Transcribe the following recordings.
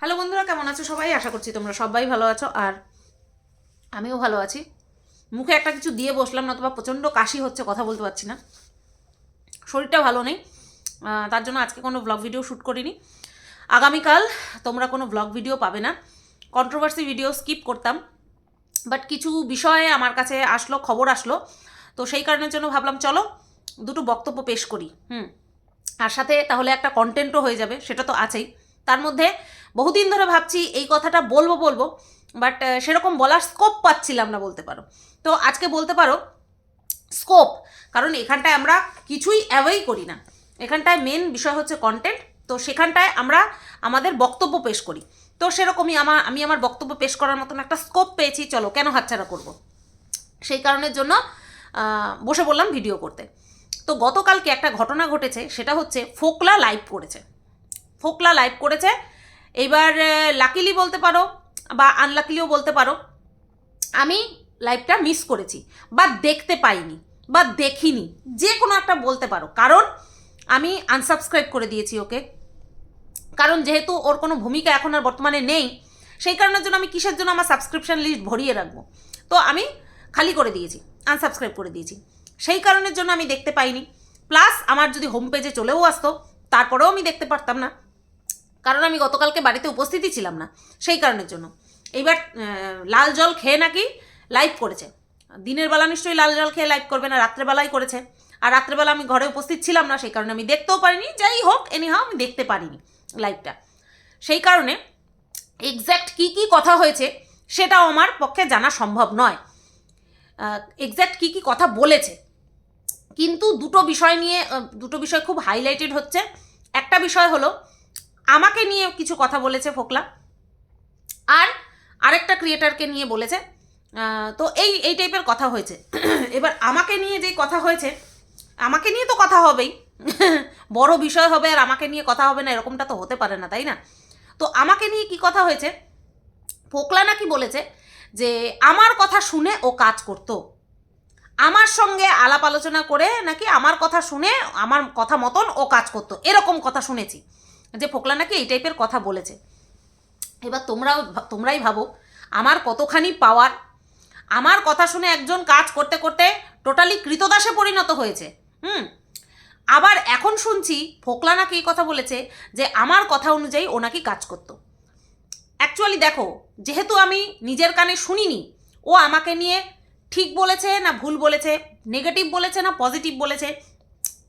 Hello বন্ধুরা, কেমন আছো সবাই? আশা করছি তোমরা সবাই ভালো আছো। আর আমিও ভালো আছি। মুখে একটা কিছু দিয়ে বসলাম না তোমার প্রচণ্ড কাশি হচ্ছে, কথা বলতে পারছি না। শরীরটা ভালো নেই। তার জন্য আজকে কোনো ব্লগ ভিডিও শ্যুট করিনি। আগামীকাল তোমরা কোনো ব্লগ ভিডিও পাবে না। কন্ট্রোভার্সি ভিডিও স্কিপ করতাম। বাট কিছু বিষয়ে আমার কাছে আসলো, খবর আসলো। তো সেই কারণের জন্য ভাবলাম, চলো দুটো বক্তব্য পেশ করি। হুম। আর সাথে তাহলে একটা কন্টেন্টও হয়ে যাবে, সেটা তো আছেই। তার মধ্যে বহুদিন ধরে ভাবছি এই কথাটা বলব বলব বাট সেরকম বলার স্কোপ পাচ্ছিলাম না বলতে পারো। তো আজকে বলতে পারো স্কোপ কারণ এখানটায় আমরা কিছুই অ্যাভয়েই করি না। এখানটায় মেন বিষয় হচ্ছে কন্টেন্ট তো সেখানটায় আমরা আমাদের বক্তব্য পেশ করি। তো সেরকমই আমার আমি আমার বক্তব্য পেশ করার মতন একটা স্কোপ পেয়েছি, চলো কেন হাতছাড়া করব? সেই কারণের জন্য বসে বললাম ভিডিও করতে। তো গতকালকে একটা ঘটনা ঘটেছে, সেটা হচ্ছে ফোকলা লাইভ করেছে। ফোকলা লাইভ করেছে এইবার লাকিলি বলতে পারো বা আনলাকিলিও বলতে পারো, আমি লাইফটা মিস করেছি বা দেখতে পাইনি বা দেখিনি যে কোনো একটা বলতে পারো। কারণ আমি আনসাবস্ক্রাইব করে দিয়েছি ওকে। কারণ যেহেতু ওর কোনো ভূমিকা এখন আর বর্তমানে নেই, সেই কারণের জন্য আমি কিসের জন্য আমার সাবস্ক্রিপশন লিস্ট ভরিয়ে রাখব? তো আমি খালি করে দিয়েছি আনসাবস্ক্রাইব করে দিয়েছি। সেই কারণের জন্য আমি দেখতে পাইনি। প্লাস আমার যদি হোম পেজে চলেও আসতো, তারপরেও আমি দেখতে পারতাম না। কারণ আমি গতকালকে বাড়িতে উপস্থিতই ছিলাম না, সেই কারণের জন্য। এইবার লাল জল খেয়ে নাকি লাইভ করেছে। দিনের বেলা নিশ্চয়ই লাল জল খেয়ে লাইভ করবে না রাত্রেবেলাই করেছে। আর রাত্রেবেলা আমি ঘরে উপস্থিত ছিলাম না, সেই কারণে আমি দেখতেও পারিনি। যাই হোক এনি এনিহাও আমি দেখতে পারিনি লাইভটা সেই কারণে এক্স্যাক্ট কী কী কথা হয়েছে সেটাও আমার পক্ষে জানা সম্ভব নয়। এক্স্যাক্ট কী কী কথা বলেছে। কিন্তু দুটো বিষয় নিয়ে দুটো বিষয় খুব হাইলাইটেড হচ্ছে। একটা বিষয় হলো আমাকে নিয়ে কিছু কথা বলেছে ফোকলা। আর আরেকটা ক্রিয়েটারকে নিয়ে বলেছে। তো এই এই টাইপের কথা হয়েছে। এবার আমাকে নিয়ে যেই কথা হয়েছে, আমাকে নিয়ে তো কথা হবেই। বড় বিষয় হবে আর আমাকে নিয়ে কথা হবে না, এরকমটা তো হতে পারে না, তাই না? তো আমাকে নিয়ে কি কথা হয়েছে? ফোকলা নাকি বলেছে যে, আমার কথা শুনে ও কাজ করতো। আমার সঙ্গে আলাপ আলোচনা করে নাকি আমার কথা শুনে, আমার কথা মতন ও কাজ করতো। এরকম কথা শুনেছি। যে ফোকলা নাকি এই টাইপের কথা বলেছে। এবার তোমরাও তোমরাই ভাবো, আমার কতখানি পাওয়ার আমার কথা শুনে একজন কাজ করতে করতে টোটালি কৃতদাসে পরিণত হয়েছে। হুম? আবার এখন শুনছি ফোকলা নাকি এই কথা বলেছে যে আমার কথা অনুযায়ী ও নাকি কাজ করতো। অ্যাকচুয়ালি দেখো, যেহেতু আমি নিজের কানে শুনিনি, ও আমাকে নিয়ে ঠিক বলেছে না ভুল বলেছে নেগেটিভ বলেছে না পজিটিভ বলেছে,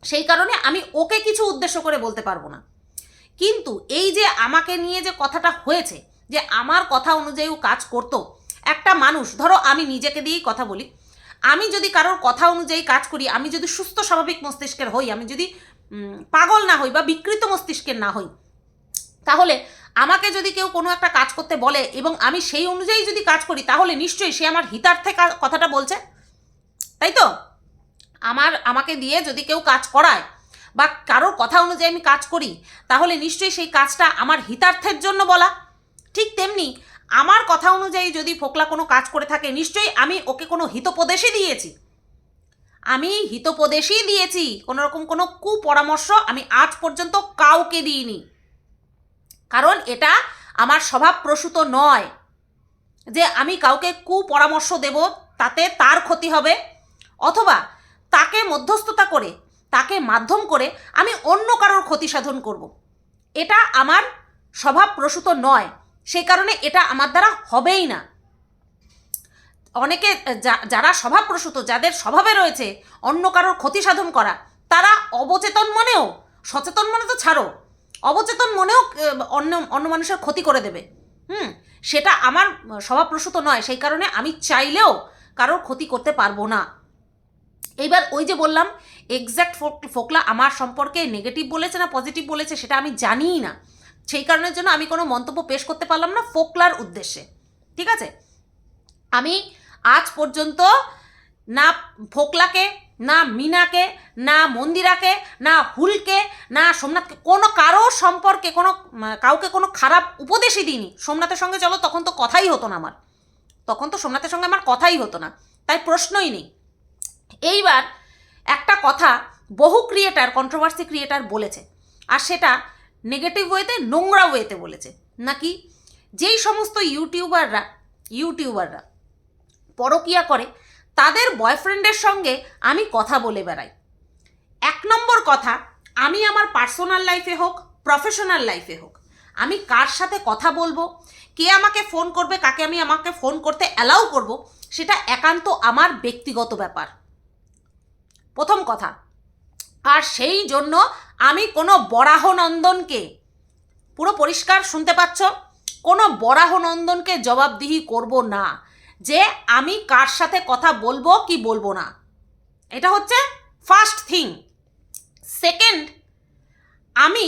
সেই কারণে আমি ওকে কিছু উদ্দেশ্য করে বলতে পারব না। কিন্তু এই যে আমাকে নিয়ে যে কথাটা হয়েছে, যে আমার কথা অনুযায়ী ও কাজ করতো, একটা মানুষ, ধরো আমি নিজেকে দিয়েই কথা বলি, আমি যদি কারোর কথা অনুযায়ী কাজ করি, আমি যদি সুস্থ স্বাভাবিক মস্তিষ্কের হই, আমি যদি পাগল না হই বা বিকৃত মস্তিষ্কের না হই, তাহলে আমাকে যদি কেউ কোনো একটা কাজ করতে বলে এবং আমি সেই অনুযায়ী যদি কাজ করি, তাহলে নিশ্চয়ই সে আমার হিতার্থে কথাটা বলছে। তাই তো? আমার, আমাকে দিয়ে যদি কেউ কাজ করায় বা কারোর কথা অনুযায়ী আমি কাজ করি, তাহলে নিশ্চয়ই সেই কাজটা আমার হিতার্থের জন্য বলা। ঠিক তেমনি আমার কথা অনুযায়ী যদি ফোকলা কোনো কাজ করে থাকে, নিশ্চয়ই আমি ওকে কোনো হিতোপদেশই দিয়েছি। আমি হিতোপদেশই দিয়েছি কোনো রকম কোনো কুপরামর্শ আমি আজ পর্যন্ত কাউকে দিইনি। কারণ এটা আমার স্বভাব প্রসূত নয় যে আমি কাউকে কুপরামর্শ দেব, তাতে তার ক্ষতি হবে, অথবা তাকে মধ্যস্থতা করে মাধ্যম করে আমি অন্য কারোর ক্ষতি সাধন করব। এটা আমার স্বভাব প্রসূত নয়। সেই কারণে এটা আমার দ্বারা হবেই না। অনেকে যারা স্বভাবপ্রসূত যাদের স্বভাবে রয়েছে অন্য কারোর ক্ষতি সাধন করা, তারা অবচেতন মনেও, সচেতন মনে তো ছাড়ো, অবচেতন মনেও অন্য অন্য মানুষের ক্ষতি করে দেবে। হুম, সেটা আমার স্বভাবপ্রসূত নয়। সেই কারণে আমি চাইলেও কারোর ক্ষতি করতে পারব না। এইবার ওই যে বললাম এক্স্যাক্ট ফোকলা আমার সম্পর্কে নেগেটিভ বলেছে না পজিটিভ বলেছে সেটা আমি জানিই না। সেই কারণের জন্য আমি কোনো মন্তব্য পেশ করতে পারলাম না ফোকলার উদ্দেশ্যে। ঠিক আছে? আমি আজ পর্যন্ত না ফোকলাকে, না মিনাকে, না মন্দিরাকে, না হুলকে, না সোমনাথকে, কোনো কারও সম্পর্কে কোনো কাউকে কোনো খারাপ উপদেশই দিইনি। সোমনাথের সঙ্গে চলো, তখন তো কথাই হতো না আমার। তখন তো সোমনাথের সঙ্গে আমার কথাই হতো না। তাই প্রশ্নই নেই। এইবার একটা কথা বহু ক্রিয়েটার কন্ট্রোভার্সি ক্রিয়েটার বলেছে। আর সেটা নেগেটিভ ওয়েতে নোংরা ওয়েতে বলেছে। নাকি যেই সমস্ত ইউটিউবাররা ইউটিউবাররা পরকিয়া করে, তাদের বয়ফ্রেন্ডের সঙ্গে আমি কথা বলে বেড়াই। এক নম্বর কথা, আমি আমার পার্সোনাল লাইফে হোক প্রফেশনাল লাইফে হোক, আমি কার সাথে কথা বলব, কে আমাকে ফোন করবে, কাকে আমি আমাকে ফোন করতে অ্যালাউ করব, সেটা একান্ত আমার ব্যক্তিগত ব্যাপার। প্রথম কথা, আর সেই জন্য আমি কোনো বরাহ নন্দনকে, পুরো পরিষ্কার শুনতে পাচ্ছ, কোনো বরাহ নন্দনকে জবাবদিহি করব না, যে আমি কার সাথে কথা বলব কি বলব না। এটা হচ্ছে ফার্স্ট থিং সেকেন্ড আমি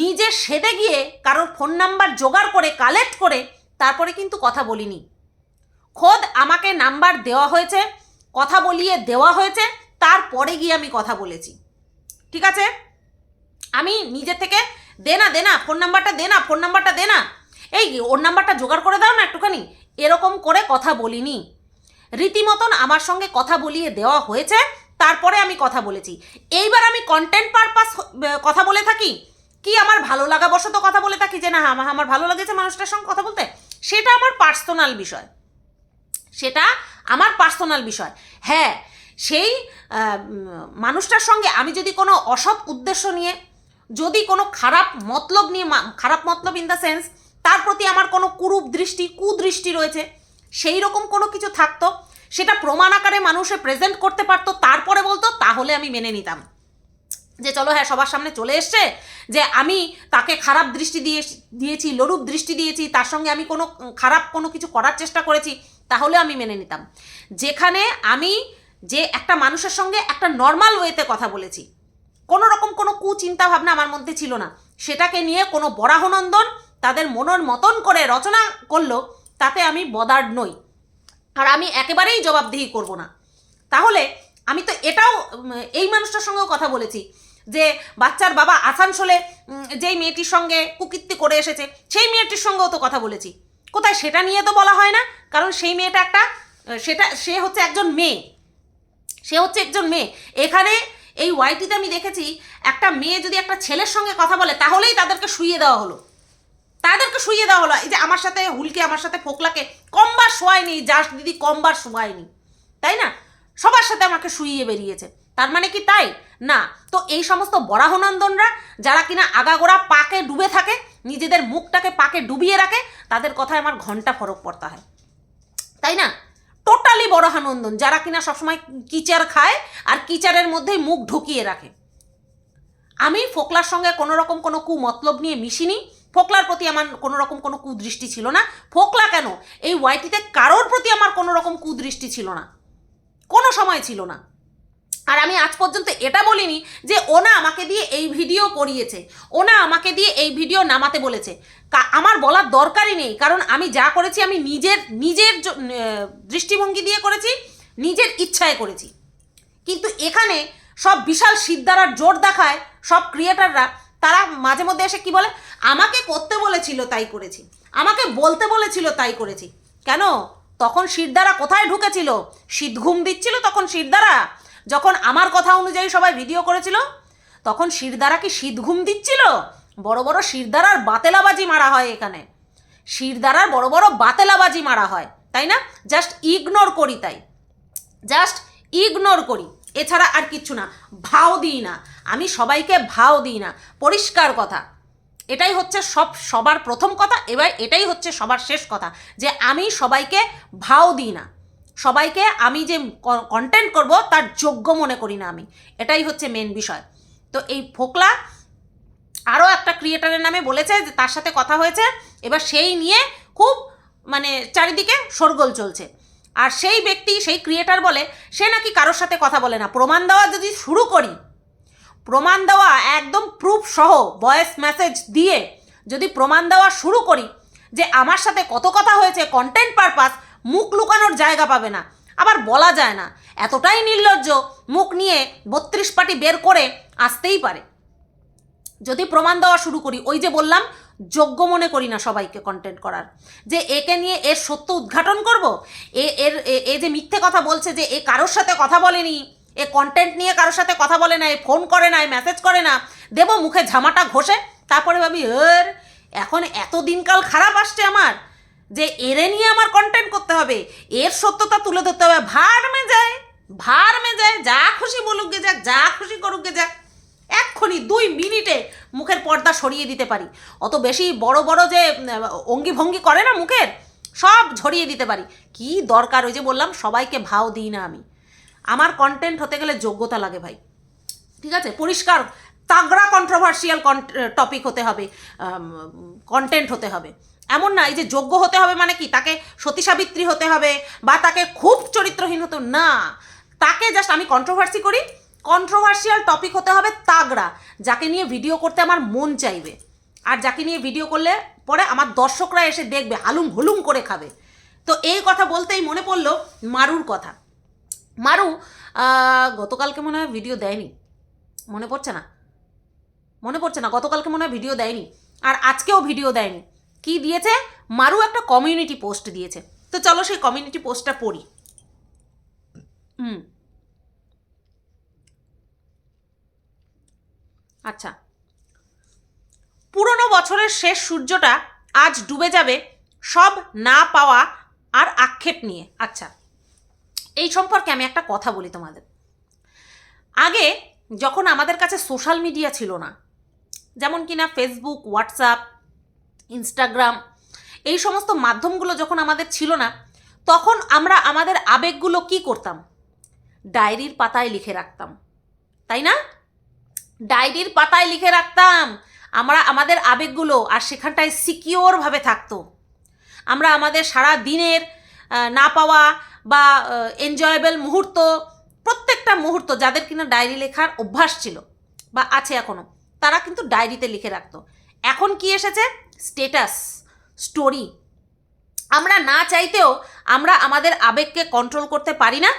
নিজে সেদে গিয়ে কারোর ফোন নাম্বার জোগাড় করে কালেক্ট করে, তারপরে কিন্তু কথা বলিনি। খোদ আমাকে নাম্বার দেওয়া হয়েছে, কথা বলিয়ে দেওয়া হয়েছে তারপরে গিয়ে আমি কথা বলেছি। ঠিক আছে? আমি নিজে থেকে, দে না দে না ফোন নাম্বারটা দে না ফোন নাম্বারটা দে না। এই ওর নাম্বারটা জোগাড় করে দাও না একটুখানি। এরকম করে কথা বলিনি। রীতিমতন আমার সঙ্গে কথা বলিয়ে দেওয়া হয়েছে, তারপরে আমি কথা বলেছি। এইবার আমি কন্টেন্ট পারপাস কথা বলে থাকি? কি আমার ভালো লাগা বশত কথা বলে থাকি যে না আমার আমার ভালো লেগেছে মানুষটার সঙ্গে কথা বলতে? সেটা আমার পার্সোনাল বিষয়। সেটা আমার পার্সোনাল বিষয়। হ্যাঁ সেই মানুষটার সঙ্গে আমি যদি কোনো অসৎ উদ্দেশ্য নিয়ে, যদি কোনো খারাপ মতলব নিয়ে খারাপ মতলব ইন দ্য সেন্স তার প্রতি আমার কোনো কুরূপ দৃষ্টি, কুদৃষ্টি রয়েছে, সেই রকম কোনো কিছু থাকতো, সেটা প্রমাণ আকারে মানুষে প্রেজেন্ট করতে পারতো, তারপরে বলতো, তাহলে আমি মেনে নিতাম। যে চলো হ্যাঁ সবার সামনে চলে এসছে, যে আমি তাকে খারাপ দৃষ্টি দিয়ে, দিয়েছি, লরূপ দৃষ্টি দিয়েছি, তার সঙ্গে আমি কোনো খারাপ কোনো কিছু করার চেষ্টা করেছি, তাহলে আমি মেনে নিতাম। যেখানে আমি যে একটা মানুষের সঙ্গে একটা নর্মাল ওয়েতে কথা বলেছি। কোনো রকম কোনো কুচিন্তা ভাবনা আমার মধ্যে ছিল না। সেটাকে নিয়ে কোনো বরাহনন্দন তাদের মনের মতন করে রচনা করল, তাতে আমি বদার নই। আর আমি একেবারেই জবাবদিহি করব না। তাহলে আমি তো এটাও এই মানুষটার সঙ্গেও কথা বলেছি যে বাচ্চার বাবা আসানসোলে যেই মেয়েটির সঙ্গে কুকীর্তি করে এসেছে, সেই মেয়েটির সঙ্গেও তো কথা বলেছি। কোথায় সেটা নিয়ে তো বলা হয় না, কারণ সেই মেয়েটা একটা, সেটা, সে হচ্ছে একজন মেয়ে। সে হচ্ছে একজন মেয়ে। এখানে এই ওয়াইটিতে আমি দেখেছি, একটা মেয়ে যদি একটা ছেলের সঙ্গে কথা বলে, তাহলেই তাদেরকে শুইয়ে দেওয়া হলো। তাদেরকে শুইয়ে দেওয়া হলো। এই যে আমার সাথে হুলকে, আমার সাথে ফোকলাকে কমবার শোয়ায়নি, জাস্ট দিদি কমবার শোয়ায়নি। তাই না? সবার সাথে আমাকে শুইয়ে বেরিয়েছে। তার মানে কি তাই? না। তো এই সমস্ত বরাহনন্দনরা, যারা কিনা আগাগোড়া পাকে ডুবে থাকে, নিজেদের মুখটাকে পাকে ডুবিয়ে রাখে, তাদের কথায় আমার ঘণ্টা ফরক পড়তে হয়। তাই না? টোটালি বরাহানন্দন যারা কিনা সবসময় কিচার খায় আর কিচারের মধ্যেই মুখ ঢুকিয়ে রাখে। আমি ফোকলার সঙ্গে কোনো রকম কোনো কু মতলব নিয়ে মিশিনি। ফোকলার প্রতি আমার কোনো রকম কোনো কুদৃষ্টি ছিল না। ফোকলা কেন? এই ওয়াইটিতে কারোর প্রতি আমার কোনো রকম কুদৃষ্টি ছিল না। কোনো সময় ছিল না। আর আমি আজ পর্যন্ত এটা বলিনি যে ওনা আমাকে দিয়ে এই ভিডিও করিয়েছে। ওনা আমাকে দিয়ে এই ভিডিও নামাতে বলেছে। আমার বলার দরকারই নেই, কারণ আমি যা করেছি আমি নিজের নিজের দৃষ্টিভঙ্গি দিয়ে করেছি, নিজের ইচ্ছায় করেছি। কিন্তু এখানে সব বিশাল সিদ্ধারার জোর দেখায় সব ক্রিয়েটাররা, তারা মাঝে মধ্যে এসে কি বলে, আমাকে করতে বলেছিল তাই করেছি। আমাকে বলতে বলেছিল তাই করেছি। কেন? তখন শিরদারা কোথায় ঢুকেছিল? শীত ঘুম দিচ্ছিল তখন শিরদারা যখন আমার কথা অনুযায়ী সবাই ভিডিও করেছিল, তখন শিরদারা কি শীত ঘুম দিচ্ছিল? বড় বড় শিরদারার বাতেলাবাজি মারা হয় এখানে। শিরদারার বড় বড় বাতেলাবাজি মারা হয়, তাই না? জাস্ট ইগনোর করি তাই। জাস্ট ইগনোর করি। এছাড়া আর কিচ্ছু না। ভাও দিই না। আমি সবাইকে ভাও দিই না। পরিষ্কার কথা। এটাই হচ্ছে সব, সবার প্রথম কথা। এবার এটাই হচ্ছে সবার শেষ কথা। যে আমি সবাইকে ভাও দিই না। সবাইকে আমি যে কন্টেন্ট করব, তার যোগ্য মনে করি না আমি। এটাই হচ্ছে মেন বিষয়। তো এই ফোকলা আরও একটা ক্রিয়েটারের নামে বলেছে যে তার সাথে কথা হয়েছে, এবার সেই নিয়ে খুব মানে চারিদিকে শোরগোল চলছে। আর সেই ব্যক্তি, সেই ক্রিয়েটার বলে, সে নাকি কারোর সাথে কথা বলে না। প্রমাণ দেওয়া যদি শুরু করি, প্রমাণ দেওয়া একদম প্রুফ সহ ভয়েস মেসেজ দিয়ে যদি প্রমাণ দেওয়া শুরু করি যে আমার সাথে কত কথা হয়েছে কন্টেন্ট পারপাস মুখ লুকানোর জায়গা পাবে না। আবার বলা যায় না, এতটাই নির্লজ্জ, মুখ নিয়ে বত্রিশ পাটি বের করে আসতেই পারে। যদি প্রমাণ দেওয়া শুরু করি, ওই যে বললাম, যোগ্য মনে করি না সবাইকে কন্টেন্ট করার। যে একে নিয়ে এর সত্য উদ্ঘাটন করব, এ এর, এ- যে মিথ্যে কথা বলছে যে এ কারোর সাথে কথা বলেনি, এ কন্টেন্ট নিয়ে কারোর সাথে কথা বলে না এ ফোন করে না এ মেসেজ করে না, দেব মুখে ঝামাটা ঘষে, তারপরে ভাবি এর এখন এত দিনকাল খারাপ আসছে আমার যে এরে নিয়ে আমার কন্টেন্ট করতে হবে, এর সত্যতা তুলে ধরতে হবে। ভার মে যায় ভার মে যায় যা খুশি বলুক গে যাক, যা খুশি করুক গে যাক, এক্ষুনি দুই মিনিটে মুখের পর্দা সরিয়ে দিতে পারি। অত বেশি বড় বড় যে অঙ্গি ভঙ্গি করে না মুখের, সব ঝরিয়ে দিতে পারি। কি দরকার? ওই যে বললাম, সবাইকে ভাও দিই না আমি। আমার কন্টেন্ট হতে গেলে যোগ্যতা লাগে ভাই। ঠিক আছে? পরিষ্কার, তাগড়া কন্ট্রোভার্সিয়াল টপিক হতে হবে কন্টেন্ট হতে হবে। এমন না, এই যে যোগ্য হতে হবে মানে কি? তাকে সতী সাবিত্রী হতে হবে বা তাকে খুব চরিত্রহীন হতে না, তাকে জাস্ট আমি কন্ট্রোভার্সি করি। কন্ট্রোভার্সিয়াল টপিক হতে হবে তাগড়া, যাকে নিয়ে ভিডিও করতে আমার মন চাইবে। আর যাকে নিয়ে ভিডিও করলে পরে আমার দর্শকরা এসে দেখবে, হালুম হুলুম করে খাবে। তো এই কথা বলতেই মনে পড়ল মারুর কথা। মারু গতকালকে মনে হয় ভিডিও দেয়নি। মনে পড়ছে না? মনে পড়ছে না, গতকালকে মনে হয় ভিডিও দেয়নি। আর আজকেও ভিডিও দেয়নি। কি দিয়েছে? মারু একটা কমিউনিটি পোস্ট দিয়েছে। তো চলো সেই কমিউনিটি পোস্টটা পড়ি। হুম। আচ্ছা। পুরনো বছরের শেষ সূর্যটা আজ ডুবে যাবে, সব না পাওয়া আর আক্ষেপ নিয়ে। আচ্ছা এই সম্পর্কে আমি একটা কথা বলি তোমাদের। আগে যখন আমাদের কাছে সোশ্যাল মিডিয়া ছিল না, যেমন কিনা ফেসবুক হোয়াটসঅ্যাপ ইনস্টাগ্রাম এই সমস্ত মাধ্যমগুলো যখন আমাদের ছিল না, তখন আমরা আমাদের আবেগগুলো কি করতাম? ডায়েরির পাতায় লিখে রাখতাম। তাই না? ডায়েরির পাতায় লিখে রাখতাম। আমরা আমাদের আবেগগুলো আর সেখানটায় সিকিওরভাবে থাকতো। আমরা আমাদের সারা দিনের না পাওয়া বা এনজয়েবল মুহূর্ত, প্রত্যেকটা মুহূর্ত যাদের কিনা ডায়েরি লেখার অভ্যাস ছিল বা আছে এখনও তারা কিন্তু ডায়েরিতে লিখে রাখতো। এখন কি এসেছে? Status, story. আমরা না চাইতেও আমরা আমাদের আবেগকে কন্ট্রোল করতে পারি না।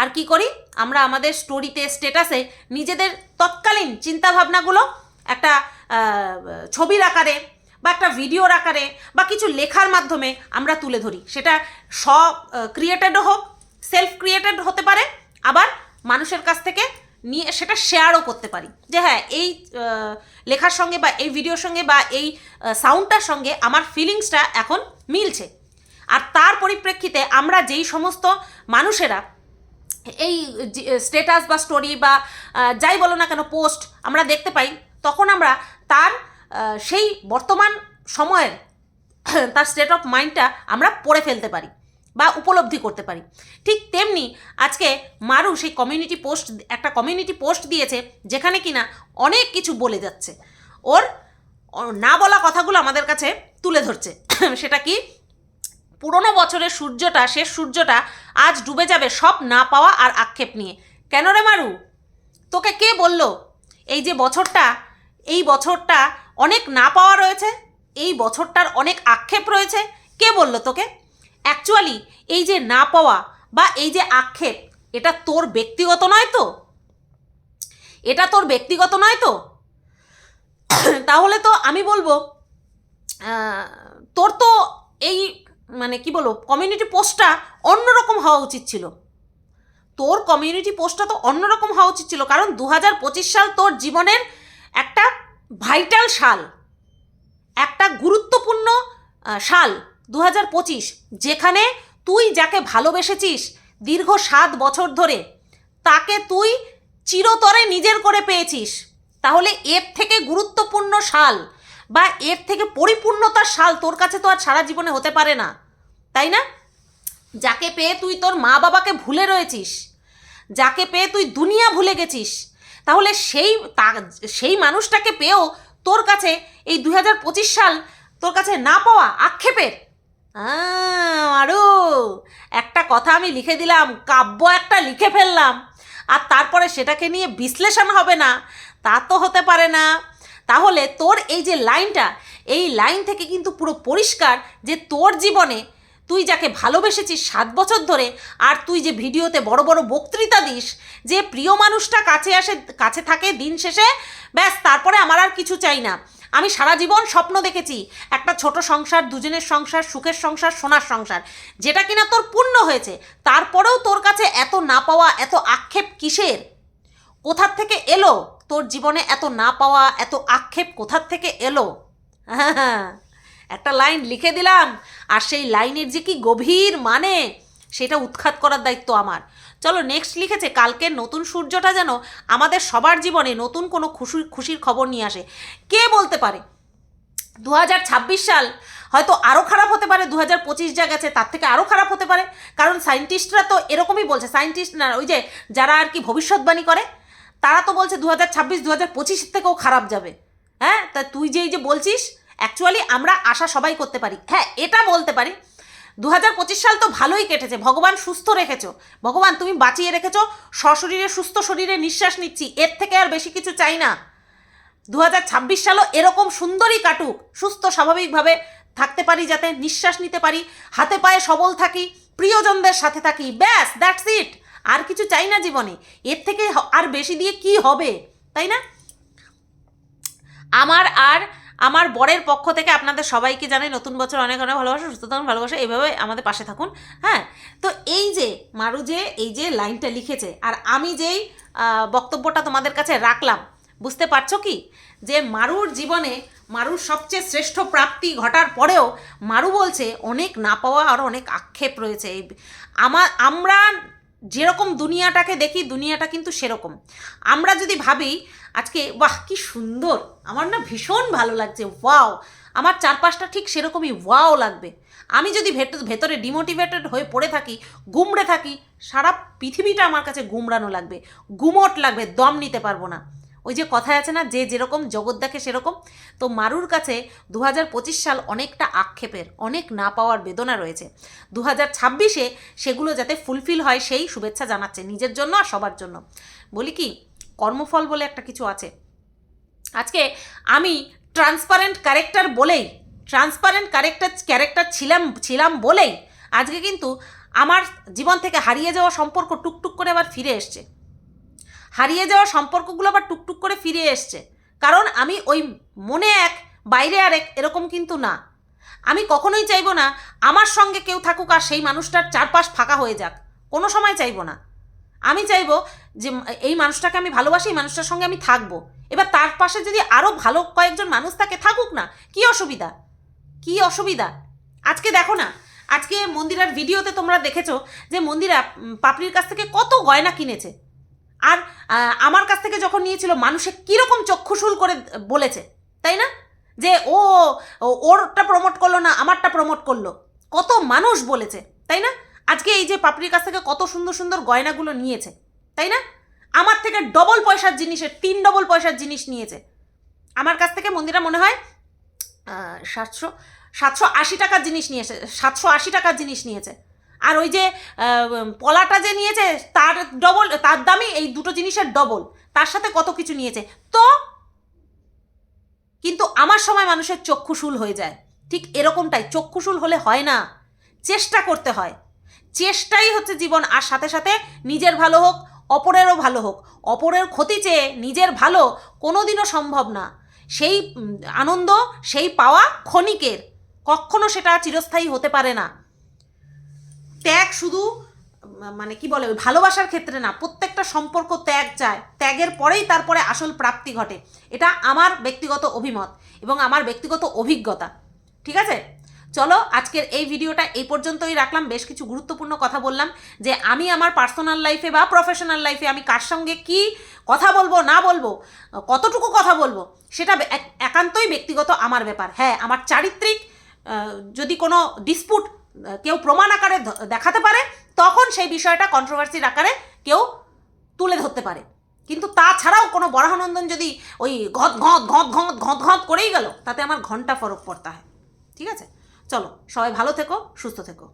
আর কি করি? আমরা আমাদের স্টোরিতে স্টেটাসে নিজেদের তৎকালীন চিন্তাভাবনাগুলো একটা ছবির আকারে বা একটা ভিডিওর আকারে বা কিছু লেখার মাধ্যমে আমরা তুলে ধরি। সেটা স ক্রিয়েটেডও হোক সেলফ ক্রিয়েটেড হতে পারে, আবার মানুষের কাছ থেকে নিয়ে সেটা শেয়ারও করতে পারি। যে হ্যাঁ এই লেখার সঙ্গে বা এই ভিডিওর সঙ্গে বা এই সাউন্ডটার সঙ্গে আমার ফিলিংসটা এখন মিলছে। আর তার পরিপ্রেক্ষিতে আমরা যেই সমস্ত মানুষেরা এই স্টেটাস বা স্টোরি বা যাই বলো না কেন পোস্ট আমরা দেখতে পাই, তখন আমরা তার সেই বর্তমান সময়ের, তার স্টেট অফ মাইন্ডটা আমরা পড়ে ফেলতে পারি। বা উপলব্ধি করতে পারি। ঠিক তেমনি আজকে মারু সেই কমিউনিটি পোস্ট একটা কমিউনিটি পোস্ট দিয়েছে যেখানে কিনা অনেক কিছু বলে যাচ্ছে। ওর না বলা কথাগুলো আমাদের কাছে তুলে ধরছে। সেটা কি? পুরনো বছরের সূর্যটা, শেষ সূর্যটা আজ ডুবে যাবে সব না পাওয়া আর আক্ষেপ নিয়ে। কেন রে মারু? তোকে কে বলল? এই যে বছরটা, এই বছরটা অনেক না পাওয়া রয়েছে, এই বছরটার অনেক আক্ষেপ রয়েছে, কে বলল তোকে? অ্যাকচুয়ালি এই যে না পাওয়া বা এই যে আক্ষেপ, এটা তোর ব্যক্তিগত নয় তো? এটা তোর ব্যক্তিগত নয় তো? তাহলে তো আমি বলব তোর তো এই মানে কি বলব কমিউনিটি পোস্টটা অন্যরকম হওয়া উচিত ছিল। তোর কমিউনিটি পোস্টটা তো অন্যরকম হওয়া উচিত ছিল, কারণ দু হাজার পঁচিশ সাল তোর জীবনের একটা ভাইটাল সাল, একটা গুরুত্বপূর্ণ সাল। দু হাজার পঁচিশ, যেখানে তুই যাকে ভালোবেসেছিস দীর্ঘ সাত বছর ধরে, তাকে তুই চিরতরে নিজের করে পেয়েছিস। তাহলে এর থেকে গুরুত্বপূর্ণ সাল বা এর থেকে পরিপূর্ণতার সাল তোর কাছে তো আর সারা জীবনে হতে পারে না, তাই না? যাকে পেয়ে তুই তোর মা বাবাকে ভুলে রয়েছিস, যাকে পেয়ে তুই দুনিয়া ভুলে গেছিস, তাহলে সেই সেই মানুষটাকে পেয়েও তোর কাছে এই দুই হাজার পঁচিশ সাল তোর কাছে না পাওয়া আক্ষেপের আরও একটা কথা আমি লিখে দিলাম, কাব্য একটা লিখে ফেললাম, আর তারপরে সেটাকে নিয়ে বিশ্লেষণ হবে না, তা তো হতে পারে না। তাহলে তোর এই যে লাইনটা, এই লাইন থেকে কিন্তু পুরো পরিষ্কার যে তোর জীবনে তুই যাকে ভালোবেসেছিস সাত বছর ধরে, আর তুই যে ভিডিওতে বড় বড় বক্তৃতা দিস, যে প্রিয় মানুষটা কাছে আসে, কাছে থাকে দিন শেষে, ব্যাস, তারপরে আমার আর কিছু চাই না। আমি সারা জীবন স্বপ্ন দেখেছি, একটা ছোট সংসার, দুজনের সংসার, সুখের সংসার, সোনার সংসার। যেটা কিনা তোর পূর্ণ হয়েছে, তারপরেও তোর কাছে এত না পাওয়া, এত আক্ষেপ কিসের? কোথার থেকে এলো তোর জীবনে এত না পাওয়া, এত আক্ষেপ কোথার থেকে এলো? হ্যাঁ একটা লাইন লিখে দিলাম, আর সেই লাইনের যে কি গভীর মানে সেটা উৎখাত করার দায়িত্ব আমার। চলো নেক্সট লিখেছে কালকের নতুন সূর্যটা যেন আমাদের সবার জীবনে নতুন কোনো খুশি, খুশির খবর নিয়ে আসে। কে বলতে পারে? দু হাজার ছাব্বিশ সাল হয়তো আরও খারাপ হতে পারে দু হাজার পঁচিশ যা গেছে তার থেকে আরও খারাপ হতে পারে। কারণ সায়েন্টিস্টরা তো এরকমই বলছে সায়েন্টিস্ট না, ওই যে যারা আর কি ভবিষ্যৎবাণী করে, তারা তো বলছে দু হাজার ছাব্বিশ দু হাজার থেকেও খারাপ যাবে। হ্যাঁ? তা তুই যে এই যে বলছিস অ্যাকচুয়ালি আমরা আশা সবাই করতে পারি। হ্যাঁ এটা বলতে পারি। দু হাজার পঁচিশ সাল তো ভালোই কেটেছে। ভগবান সুস্থ রেখেছো। ভগবান, তুমি বাঁচিয়ে রেখেছো। সশরীরে সুস্থ শরীরে নিঃশ্বাস নিচ্ছি। এর থেকে আর বেশি কিছু চাই না। দু হাজার ছাব্বিশ সালও এরকম সুন্দরই কাটুক। সুস্থ, স্বাভাবিকভাবে থাকতে পারি, যাতে নিঃশ্বাস নিতে পারি। হাতে পায়ে সবল থাকি, প্রিয়জনদের সাথে থাকি। ব্যাস দ্যাটস ইট আর কিছু চাই না জীবনে। এর থেকে আর বেশি দিয়ে কি হবে? তাই না? আমার আর আমার বরের পক্ষ থেকে আপনাদের সবাইকে জানাই নতুন বছর অনেক অনেক ভালোবাসা সুস্থ থাকুন ভালোবাসা। এইভাবে আমাদের পাশে থাকুন হ্যাঁ? তো এই যে মারু যে, এই যে লাইনটা লিখেছে, আর আমি যেই বক্তব্যটা তোমাদের কাছে রাখলাম, বুঝতে পারছ কি? যে মারুর জীবনে মারুর সবচেয়ে শ্রেষ্ঠ প্রাপ্তি ঘটার পরেও মারু বলছে, অনেক না পাওয়া আর অনেক আক্ষেপ রয়েছে। এই আমার আমরা যেরকম দুনিয়াটাকে দেখি, দুনিয়াটা কিন্তু সেরকম। আমরা যদি ভাবি, আজকে, বাহ, কি সুন্দর! আমার না ভীষণ ভালো লাগছে, ওয়াও! আমার চারপাশটা ঠিক সেরকমই ওয়াও লাগবে। আমি যদি ভেত- ভেতরে ডিমোটিভেটেড হয়ে পড়ে থাকি, গুমড়ে থাকি, সারা পৃথিবীটা আমার কাছে গুমড়ানো লাগবে, গুমট লাগবে, দম নিতে পারব না। ওই যে কথায় আছে না, যে যেরকম জগৎ দেখে সেরকম। তো মারুর কাছে দু হাজার পঁচিশ সাল অনেকটা আক্ষেপের, অনেক না পাওয়ার বেদনা রয়েছে। দু হাজার ছাব্বিশে সেগুলো যাতে ফুলফিল হয় সেই শুভেচ্ছা জানাচ্ছে নিজের জন্য আর সবার জন্য। বলি কি, কর্মফল বলে একটা কিছু আছে। আজকে আমি ট্রান্সপারেন্ট ক্যারেক্টার বলেই, ট্রান্সপারেন্ট ক্যারেক্টার ক্যারেক্টার ছিলাম ছিলাম বলেই আজকে কিন্তু আমার জীবন থেকে হারিয়ে যাওয়া সম্পর্ক টুকটুক করে আবার ফিরে এসছে। হারিয়ে যাওয়া সম্পর্কগুলো আবার টুকটুক করে ফিরে এসছে। কারণ আমি ওই মনে এক, বাইরে আর এক এরকম কিন্তু না। আমি কখনোই চাইব না আমার সঙ্গে কেউ থাকুক আর সেই মানুষটার চারপাশ ফাঁকা হয়ে যাক। কোনো সময় চাইব না। আমি চাইব যে এই মানুষটাকে আমি ভালোবাসি, এই মানুষটার সঙ্গে আমি থাকব। এবার তার পাশে যদি আরও ভালো কয়েকজন মানুষ থাকে, থাকুক না, কি অসুবিধা? কি অসুবিধা? আজকে দেখো না, আজকে মন্দিরার ভিডিওতে তোমরা দেখেছ যে মন্দিরা পাপড়ির কাছ থেকে কত গয়না কিনেছে। আর আমার কাছ থেকে যখন নিয়েছিল, মানুষে কীরকম চক্ষুশুল করে বলেছে, তাই না? যে, ও ওরটা প্রমোট করল না, আমারটা প্রমোট করল। কত মানুষ বলেছে, তাই না? আজকে এই যে পাপড়ির কাছ থেকে কত সুন্দর সুন্দর গয়নাগুলো নিয়েছে, তাই না? আমার থেকে ডবল পয়সার জিনিসের, তিন ডবল পয়সার জিনিস নিয়েছে। আমার কাছ থেকে মন্দিরা মনে হয় সাতশো সাতশো আশি টাকার জিনিস নিয়েছে, সাতশো আশি টাকার জিনিস নিয়েছে। আর ওই যে পলাটা যে নিয়েছে, তার ডবল তার দামই এই দুটো জিনিসের ডবল তার সাথে কত কিছু নিয়েছে। তো কিন্তু আমার সময় মানুষের চক্ষুশুল হয়ে যায়। ঠিক এরকমটাই, চক্ষুশুল হলে হয় না। চেষ্টা করতে হয়। চেষ্টাই হচ্ছে জীবন, আর সাথে সাথে নিজের ভালো হোক, অপরেরও ভালো হোক। অপরের ক্ষতি চেয়ে নিজের ভালো কোনোদিনও সম্ভব না। সেই আনন্দ, সেই পাওয়া ক্ষণিকের। কখনো সেটা চিরস্থায়ী হতে পারে না। ত্যাগ শুধু মানে কি বলে ভালোবাসার ক্ষেত্রে না, প্রত্যেকটা সম্পর্ক ত্যাগ চায়। ত্যাগের পরেই তারপরে আসল প্রাপ্তি ঘটে। এটা আমার ব্যক্তিগত অভিমত এবং আমার ব্যক্তিগত অভিজ্ঞতা। ঠিক আছে? চলো, আজকের এই ভিডিওটা এই পর্যন্তই রাখলাম। বেশ কিছু গুরুত্বপূর্ণ কথা বললাম যে আমি আমার পার্সোনাল লাইফে বা প্রফেশনাল লাইফে আমি কার সঙ্গে কি কথা বলব, না বলব, কতটুকু কথা বলব, সেটা এক- একান্তই ব্যক্তিগত আমার ব্যাপার। হ্যাঁ আমার চারিত্রিক যদি কোনো ডিসপুট কেউ প্রমাণ আকারে দেখাতে পারে, তখন সেই বিষয়টা কন্ট্রোভার্সির আকারে কেউ তুলে ধরতে পারে। কিন্তু তাছাড়াও কোনো বরাহানন্দন যদি ওই ঘত ঘত ঘত ঘত ঘত ঘত করেই গেল, তাতে আমার ঘণ্টা ফরক পড়তে হয়। ঠিক আছে? চলো, সবাই ভালো থেকো, সুস্থ থেকো।